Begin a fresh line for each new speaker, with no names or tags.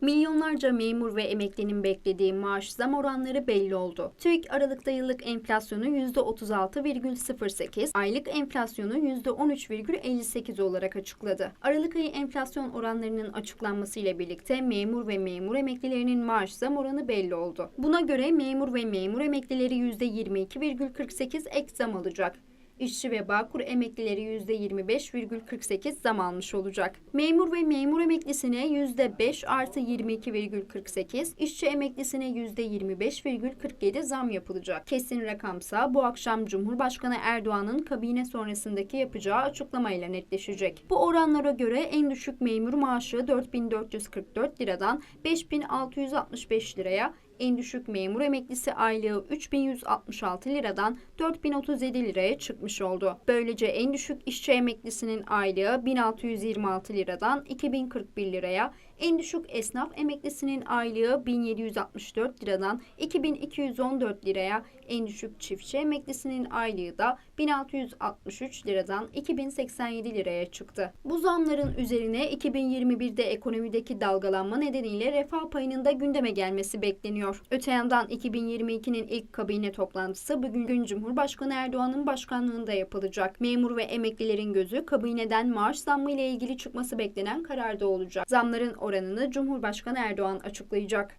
Milyonlarca memur ve emeklinin beklediği maaş zam oranları belli oldu. TÜİK Aralık'ta yıllık enflasyonu %36,08, aylık enflasyonu %13,58 olarak açıkladı. Aralık ayı enflasyon oranlarının açıklanmasıyla birlikte memur ve memur emeklilerinin maaş zam oranı belli oldu. Buna göre memur ve memur emeklileri %22,48 ek zam alacak. İşçi ve Bağkur emeklileri %25,48 zam almış olacak. Memur ve memur emeklisine %5 artı 22,48, işçi emeklisine %25,47 zam yapılacak. Kesin rakamsa bu akşam Cumhurbaşkanı Erdoğan'ın kabine sonrasındaki yapacağı açıklamayla netleşecek. Bu oranlara göre en düşük memur maaşı 4444 liradan 5665 liraya, en düşük memur emeklisi aylığı 3166 liradan 4037 liraya çıkmış oldu. Böylece en düşük işçi emeklisinin aylığı 1626 liradan 2041 liraya, en düşük esnaf emeklisinin aylığı 1764 liradan 2214 liraya, en düşük çiftçi emeklisinin aylığı da 1663 liradan 2087 liraya çıktı. Bu zamların üzerine 2021'de ekonomideki dalgalanma nedeniyle refah payının da gündeme gelmesi bekleniyor. Öte yandan 2022'nin ilk kabine toplantısı bugün Cumhurbaşkanı Erdoğan'ın başkanlığında yapılacak. Memur ve emeklilerin gözü kabineden maaş zammı ile ilgili çıkması beklenen kararda olacak. Zamların oranını Cumhurbaşkanı Erdoğan açıklayacak.